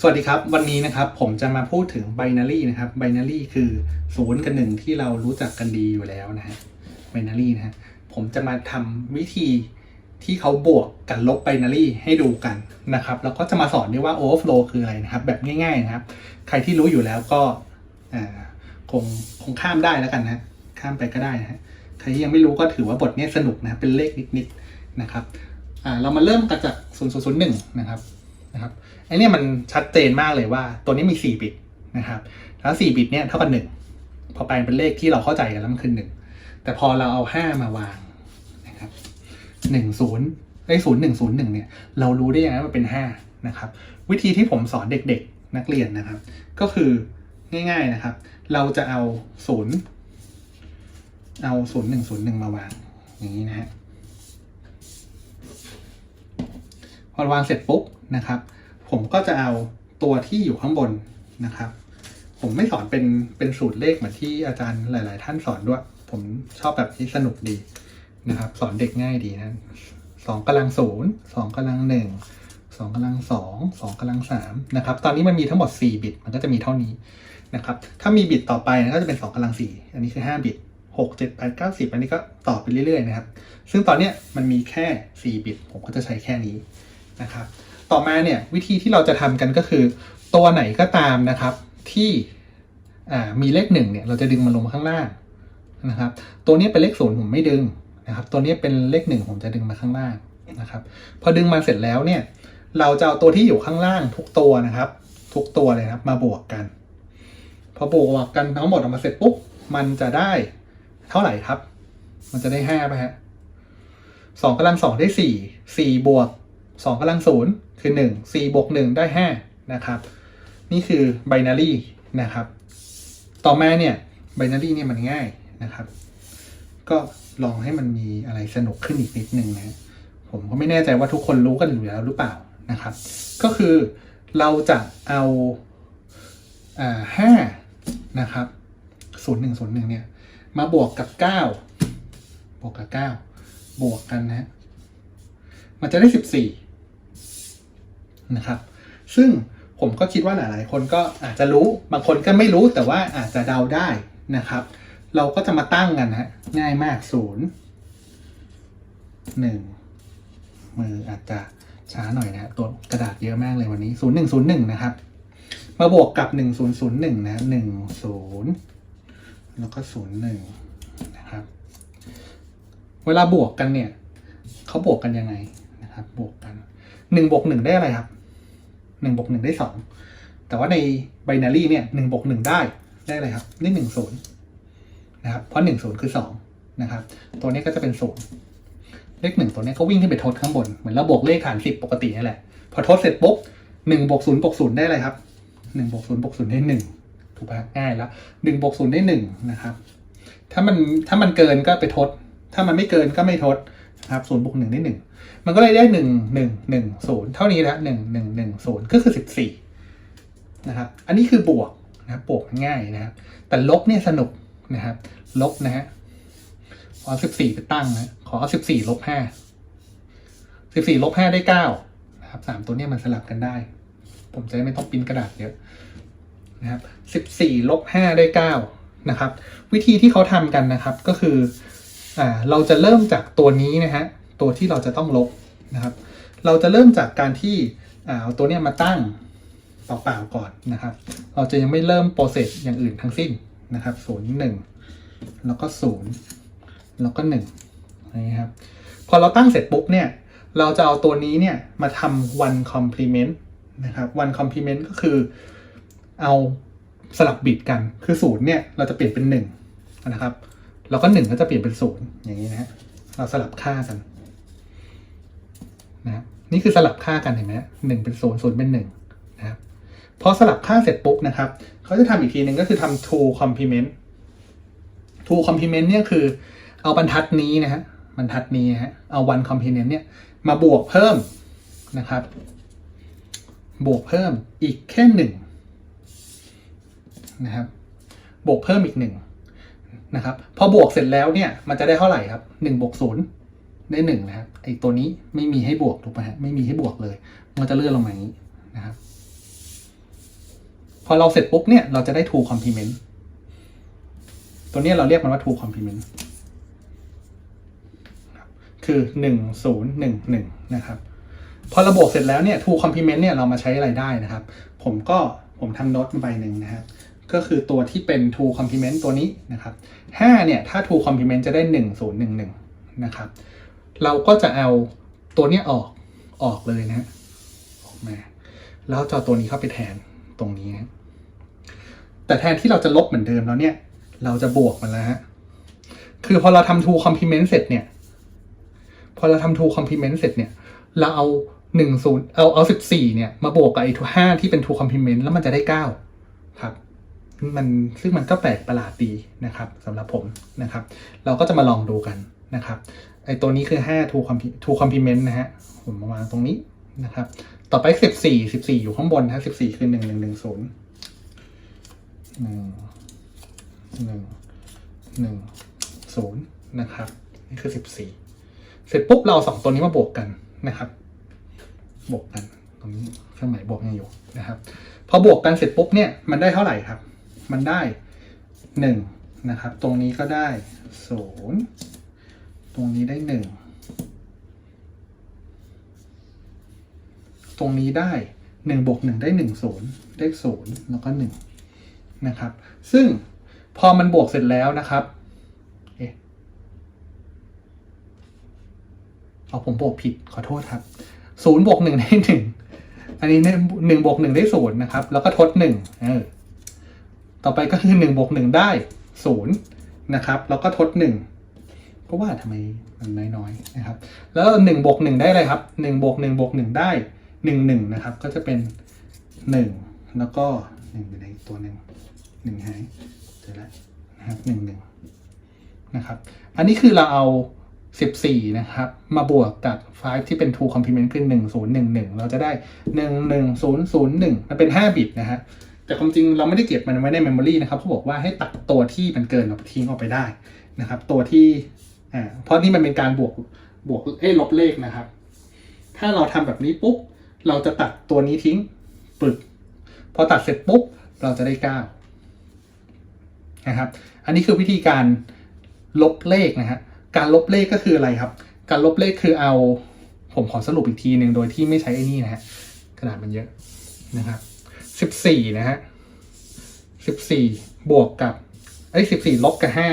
สวัสดีครับ วันนี้นะครับผมจะมาพูดถึง binary นะครับ binary คือศูนย์กับหนึ่งที่เรารู้จักกันดีอยู่แล้วนะฮะ binary นะฮะผมจะมาทำวิธีที่เขาบวกกับลบ binary ให้ดูกันนะครับ แล้วก็จะมาสอนด้วยว่า overflow คืออะไรนะครับ แบบง่ายๆนะครับ ใครที่รู้อยู่แล้วก็อ่าคงคงข้ามได้แล้วกันนะข้ามไปก็ได้นะฮะใครที่ยังไม่รู้ก็ถือว่าบทนี้สนุกนะเป็นเลขนิดๆนะครับอ่าเรามาเริ่มกันจาก0001นะครับ นะครับไอเนี่ยมันชัดเจนมากเลยว่า ตัวนี้มี 4 บิตนะครับแล้ว 4 บิตเนี่ยเท่ากับ1พอแปลงเป็นเลขที่เราเข้าใจกันแล้วมันคือ1แต่พอเราเอา 5 มาวางนะครับ1 0ไอ้ศูนย์หนึ่งศูนย์หนึ่งเนี่ย เรารู้ได้ยังไงว่ามันเป็น5นะครับวิธีที่ผมสอนเด็กๆนักเรียนนะครับ ก็คือง่าย ๆนะครับ เราจะเอาศูนย์เอาศูนย์หนึ่งศูนย์หนึ่งมาวางอย่างนี้นะฮะพ อวางเสร็จปุ๊บนะครับ ผมก็จะเอาตัวที่อยู่ข้างบนนะครับ ผมไม่สอนเป็นเป็นสูตรเลขเหมือนที่อาจารย์หลาย ๆ ท่านสอนด้วย ผมชอบแบบที่สนุกดีนะครับ สอนเด็กง่ายดีนะสองกำลังศูนย์สองกำลังหนึ่งสองกำลังสองสองกำลังสามนะครับ ตอนนี้มันมีทั้งหมด 4 บิต มันก็จะมีเท่านี้นะครับ ถ้ามีบิตต่อไปก็จะเป็น 2กำลัง 4 อันนี้คือ 5 บิต 6 7 8 9 10 อันนี้ก็ต่อไปเรื่อยๆนะครับ ซึ่งตอนนี้มันมีแค่ 4 บิต ผมก็จะใช้แค่นี้ นะครับ ต่อมาเนี่ยวิธีที่เราจะทำกันก็คือ ตัวไหนก็ตามนะครับที่มีเลขหนึ่งเนี่ยเราจะดึงมันลงมาข้างล่างนะครับ ตัวนี้เป็นเลขศูนย์ผมไม่ดึงนะครับ ตัวนี้เป็นเลขหนึ่งผมจะดึงมาข้างล่างนะครับ พอดึงมาเสร็จแล้วเนี่ย เราจะเอาตัวที่อยู่ข้างล่างทุกตัวนะครับ ทุกตัวเลยนะครับมาบวกกัน พอบวกกันทั้งหมดออกมาเสร็จปุ๊บมันจะได้เท่าไหร่ครับ มันจะได้ห้าไปฮะสองกำลังสองได้สี่สี่บวก สองกำลังศูนย์คือหนึ่งสี่บวกหนึ่งได้ห้านะครับ นี่คือ binary นะครับ ต่อมาเนี่ย binary เนี่ยมันง่ายนะครับ ก็ลองให้มันมีอะไรสนุกขึ้นอีกนิดนึงนะผมก็ไม่แน่ใจว่าทุกคนรู้กันอยู่แล้วหรือเปล่านะครับ ก็คือเราจะเอาอาห้านะครับศูนย์หนึ่งศูนย์หนึ่งเนี่ย มาบวกกับเก้าบวกกับเก้าบวกกันนะ มันจะได้สิบสี่ นะครับ ซึ่งผมก็คิดว่าหลาย ๆ คนก็อาจจะรู้ บางคนก็ไม่รู้แต่ว่าอาจจะเดาได้นะครับ เราก็จะมาตั้งกันฮะง่ายมากศูนย์หนึ่งมืออาจจะช้าหน่อยนะตัวกระดาษเยอะมากเลยวันนี้ศูนย์หนึ่งศูนย์หนึ่งนะครับ มาบวกกับหนึ่งศูนย์ศูนย์หนึ่งนะหนึ่งศูนย์แล้วก็ศูนย์หนึ่งนะครับ เวลาบวกกันเนี่ยเขาบวกกันยังไงนะครับ บวกกันหนึ่งบวกหนึ่งได้อะไรครับ หนึ่งบวกหนึ่งได้สองแต่ว่าใน binary เนี่ยหนึ่งบวกหนึ่งได้ได้อะไรครับได้หนึ่งศูนย์นะครับเพราะหนึ่งศูนย์คือสองนะครับตัวนี้ก็จะเป็นศูนย์เลขหนึ่งตัวนี้ก็วิ่งขึ้นไปทดข้างบน เหมือนเราบวกเลขฐานสิบปกตินี่แหละ พอทดเสร็จปุ๊บหนึ่งบวกศูนย์บวกศูนย์ได้อะไรครับหนึ่งบวกศูนย์บวกศูนย์ได้หนึ่งถูกปะง่ายแล้วหนึ่งบวกศูนย์ได้หนึ่งนะครับถ้ามันถ้ามันเกินก็ไปทด ถ้ามันไม่เกินก็ไม่ทด นะครับศูนย์บวกหนึ่งได้หนึ่งมันก็เลยได้หนึ่งหนึ่งหนึ่งศูนย์เท่านี้แล้วหนึ่งหนึ่งหนึ่งศูนย์ก็คือสิบสี่นะครับอันนี้คือบวกนะบบวกง่ายนะครับ แต่ลบเนี่ยสนุกนะครับ ลบนะฮะขอสิบสี่ไปตั้งนะขอสิบสี่ลบห้าสิบสี่ลบห้าได้เก้านะครับสามตัวเนี้ยมันสลับกันได้ ผมจะไม่ต้องปิ้นกระดาษเยอะนะครับสิบสี่ลบห้าได้เก้านะครับ วิธีที่เขาทำกันนะครับก็คือ อ่าเราจะเริ่มจากตัวนี้นะฮะตัวที่เราจะต้องลบนะครับ เราจะเริ่มจากการที่เอาตัวเนี้ยมาตั้งเปล่าๆก่อนนะครับ เราจะยังไม่เริ่มโปรเซสอย่างอื่นทั้งสิ้นนะครับศูนย์หนึ่งแล้วก็ศูนย์แล้วก็หนึ่งนะครับพอเราตั้งเสร็จปุ๊บเนี่ยเราจะเอาตัวนี้เนี่ยมาทำ one complement นะครับ one complement ก็คือเอาสลับบิตกันคือศูนย์เนี่ยเราจะเปลี่ยนเป็นหนึ่งนะครับ แล้วก็หนึ่งก็จะเปลี่ยนเป็นศูนย์อย่างนี้นะฮะเราสลับค่ากันนะครับนี่คือสลับค่ากันเห็นไหมหนึ่งเป็นศูนย์ศูนย์เป็นหนึ่งนะครับพอสลับค่าเสร็จปุ๊บนะครับเขาจะทำอีกทีหนึ่งก็คือทำ two complement two complement เนี่ยคือเอาบรรทัดนี้นะฮะบรรทัดนี้นะฮะเอา one complement เนี่ยมาบวกเพิ่มนะครับ บวกเพิ่มอีกแค่หนึ่งนะครับ บวกเพิ่มอีกหนึ่ง นะครับพอบวกเสร็จแล้วเนี่ยมันจะได้เท่าไหร่ครับหนึ่งบวกศูนย์ได้หนึ่งนะครับไอตัวนี้ไม่มีให้บวกถูกไหมฮะไม่มีให้บวกเลย มันจะเลื่อนลงมาอย่างนี้นะครับ พอเราเสร็จปุ๊บเนี่ยเราจะได้ two complement ตัวนี้เราเรียกมันว่า two complement คือหนึ่งศูนย์หนึ่งหนึ่งนะครับพอระบบเสร็จแล้วเนี่ย two complement เนี่ยเรามาใช้อะไรได้นะครับ ผมก็ผมทำโน้ตมาใบหนึ่งนะครับ ก็คือตัวที่เป็น two complement ตัวนี้นะครับห้าเนี่ย ถ้า two complement จะได้หนึ่งศูนะครับ เราก็จะเอาตัวเนี้ยออกออกเลยนะฮะออกมา แล้วจะเอาตัวนี้เข้าไปแทนตรงนี้นะแต่แทนที่เราจะลบเหมือนเดิมแล้วเนี่ย เราจะบวกมันแล้วฮะคือพอเราทำ two complement เสร็จเนี่ย พอเราทำ two complement เสร็จเนี่ย เราเอาหนึ่งศูนย์เอาเอาสิบสี่เนี่ย มาบวกกับไอ้ทูห้าที่เป็น two complement แล้วมันจะได้เก้าครับ มันซึ่งมันก็แปลกประหลาดดีนะครับสำหรับผมนะครับ เราก็จะมาลองดูกันนะครับไอตัวนี้คือห้า two comp two complement นะฮะผมมาวางตรงนี้นะครับ ต่อไปสิบสี่สิบสี่อยู่ข้างบนนะสิบสี่คือหนึ่งหนึ่งหนึ่งศูนย์หนึ่งหนึ่งหนึ่งศูนย์นะครับ นี่คือสิบสี่เสร็จปุ๊บเราเอาสองตัวนี้มาบวกกันนะครับ บวกกัน ตรงนี้เครื่องหมายบวกยังอยู่นะครับ พอบวกกันเสร็จปุ๊บเนี่ย มันได้เท่าไหร่ครับ มันได้หนึ่งนะครับ ตรงนี้ก็ได้ศูนย์ตรงนี้ได้หนึ่งตรงนี้ได้หนึ่งบวกหนึ่งได้หนึ่งศูนย์ได้ศูนย์แล้วก็หนึ่งนะครับ ซึ่งพอมันบวกเสร็จแล้วนะครับเอาผมบวกผิดขอโทษครับศูนย์บวกหนึ่งได้หนึ่งอันนี้หนึ่งบวกหนึ่งได้ศูนย์นะครับ แล้วก็ทดหนึ่งเออ ต่อไปก็คือหนึ่งบวกหนึ่งได้ศูนย์นะครับแล้วก็ทดหนึ่งก็ว่าทำไมมันน้อยๆนะครับ แล้วหนึ่งบวกหนึ่งได้อะไรครับหนึ่งบวกหนึ่งบวกหนึ่งได้หนึ่งหนึ่งนะครับ ก็จะเป็นหนึ่งแล้วก็หนึ่งอยู่ในตัวหนึ่งหนึ่งหายเจอแล้วนะครับหนึ่งหนึ่งนะครับ อันนี้คือเราเอาสิบสี่นะครับ มาบวกกับ 5 ที่เป็น two complement คือหนึ่งศูนย์หนึ่งหนึ่งเราจะได้หนึ่งหนึ่งศูนย์ศูนย์หนึ่งมันเป็นห้าบิตนะฮะ แต่ความจริงเราไม่ได้เก็บมันไว้ในเมมโมรีนะครับเขาบอกว่าให้ตัดตัวที่มันเกินออกทิ้งออกไปได้นะครับ ตัวที่อ่าเพราะนี่มันเป็นการบวกบวกเอ้ลบเลขนะครับ ถ้าเราทำแบบนี้ปุ๊บเราจะตัดตัวนี้ทิ้งปึกพอตัดเสร็จปุ๊บเราจะได้เก้านะครับ อันนี้คือวิธีการลบเลขนะฮะการลบเลขก็คืออะไรครับ การลบเลขคือเอาผมขอสรุปอีกทีหนึ่งโดยที่ไม่ใช้ไอ้นี่นะฮะกระดาษมันเยอะนะครับ สิบสี่นะฮะสิบสี่บวกกับไอ้สิบสี่ลบกับห้า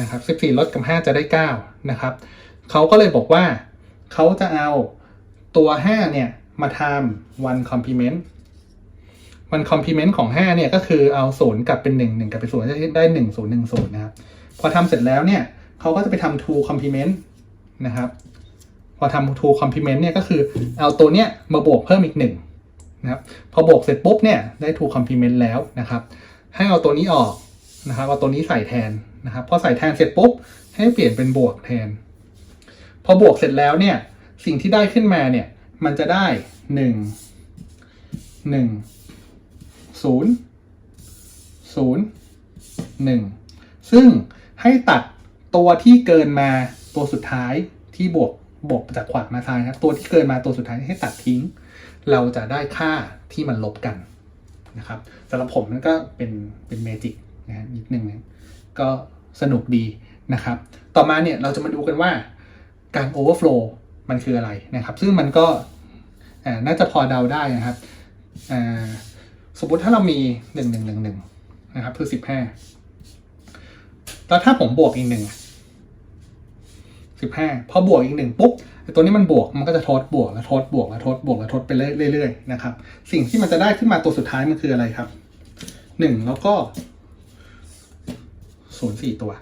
นะครับสิบสี่ลดกับห้าจะได้เก้านะครับเขาก็เลยบอกว่าเขาจะเอาตัวห้าเนี่ยมาทำ one complement one complement ของห้าเนี่ยก็คือเอาศูนย์กลับเป็นหนึ่งหนึ่งกลับเป็นศูนย์จะได้หนึ่งศูนย์หนึ่งศูนย์นะครับพอทำเสร็จแล้วเนี่ยเขาก็จะไปทำ two complement นะครับ พอทำ two complement เนี่ยก็คือเอาตัวเนี้ยมาบวกเพิ่มอีกหนึ่ง นะครับพอบวกเสร็จปุ๊บเนี่ยได้ two complement แล้วนะครับ ให้เอาตัวนี้ออกนะครับเอาตัวนี้ใส่แทนนะครับพอใส่แทนเสร็จปุ๊บให้เปลี่ยนเป็นบวกแทน พอบวกเสร็จแล้วเนี่ยสิ่งที่ได้ขึ้นมาเนี่ยมันจะได้หนึ่งหนึ่งศูนย์ศูนย์หนึ่งซึ่งให้ตัดตัวที่เกินมาตัวสุดท้ายที่บวกบวกจากขวามาซ้ายครับตัวที่เกินมาตัวสุดท้ายให้ตัดทิ้ง เราจะได้ค่าที่มันลบกันนะครับสำหรับผมนั่นก็เป็นเป็นเมจิกนะฮะนิดนึงนะก็สนุกดีนะครับ ต่อมาเนี่ยเราจะมาดูกันว่าการ overflow มันคืออะไรนะครับ ซึ่งมันก็น่าจะพอเดาได้นะครับสมมติถ้าเรามีหนึ่งหนึ่งหนึ่งหนึ่งนะครับคือสิบห้าแล้วถ้าผมบวกอีกหนึ่งสิบห้าพอบวกอีกหนึ่งปุ๊บ ตัวนี้มันบวกมันก็จะทดบวกแล้วทดบวกแล้วทดบวกแล้วทดไปเรื่อยๆนะครับ สิ่งที่มันจะได้ขึ้นมาตัวสุดท้ายมันคืออะไรครับหนึ่งแล้วก็ศูนย์สี่ตัว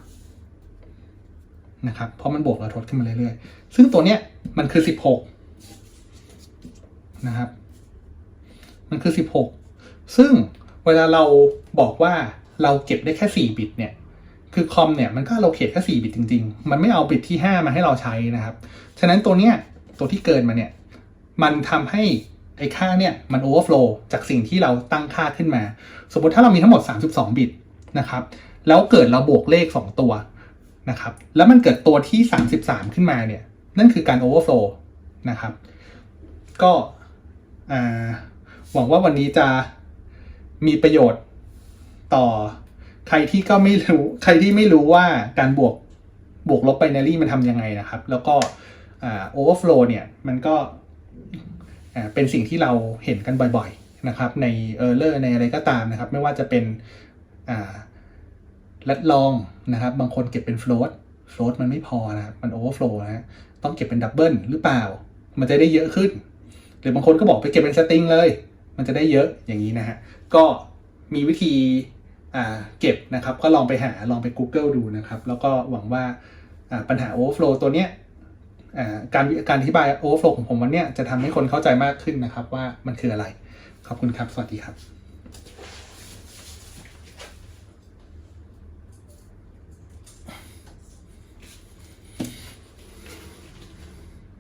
นะครับเพราะมันบวกแล้วทดขึ้นมาเรื่อยๆ ซึ่งตัวเนี้ยมันคือสิบหกนะครับ มันคือสิบหกซึ่งเวลาเราบอกว่าเราเก็บได้แค่สี่บิตเนี่ย คือคอมเนี่ยมันก็เราเขตแค่4บิตจริง ๆ มันไม่เอาบิตที่ 5 มาให้เราใช้นะครับ ฉะนั้นตัวเนี้ยตัวที่เกินมาเนี่ย มันทำให้ไอ้ค่าเนี่ยมันโอเวอร์ฟลูจากสิ่งที่เราตั้งค่าขึ้นมา สมมติถ้าเรามีทั้งหมด 32 บิตนะครับ แล้วเกิดเราบวกเลข 2 ตัวนะครับ แล้วมันเกิดตัวที่ 33 ขึ้นมาเนี่ย นั่นคือการโอเวอร์ฟลูนะครับ ก็หวังว่าวันนี้จะมีประโยชน์ต่อ ใครที่ก็ไม่รู้ใครที่ไม่รู้ว่าการบวกบวกลบไบนารีมันทำยังไงนะครับ แล้วก็โอเวอร์ฟลูเนี่ยมันก็เป็นสิ่งที่เราเห็นกันบ่อยๆนะครับ ในเออร์เลอร์ในอะไรก็ตามนะครับ ไม่ว่าจะเป็นลัดลองนะครับ บางคนเก็บเป็นโฟลตโฟลตมันไม่พอนะครับ มันโอเวอร์ฟลนะฮะต้องเก็บเป็นดับเบิลหรือเปล่า มันจะได้เยอะขึ้น หรือบางคนก็บอกไปเก็บเป็นสตริงเลย มันจะได้เยอะอย่างนี้นะฮะก็มีวิธี เก็บนะครับ ก็ลองไปหาลองไป Google ดูนะครับ แล้วก็หวังว่าปัญหา Overflow ตัวเนี้ยการการอธิบาย Overflow ของผมวันเนี้ยจะทำให้คนเข้าใจมากขึ้นนะครับว่ามันคืออะไร ขอบคุณครับ สวัสดีครับ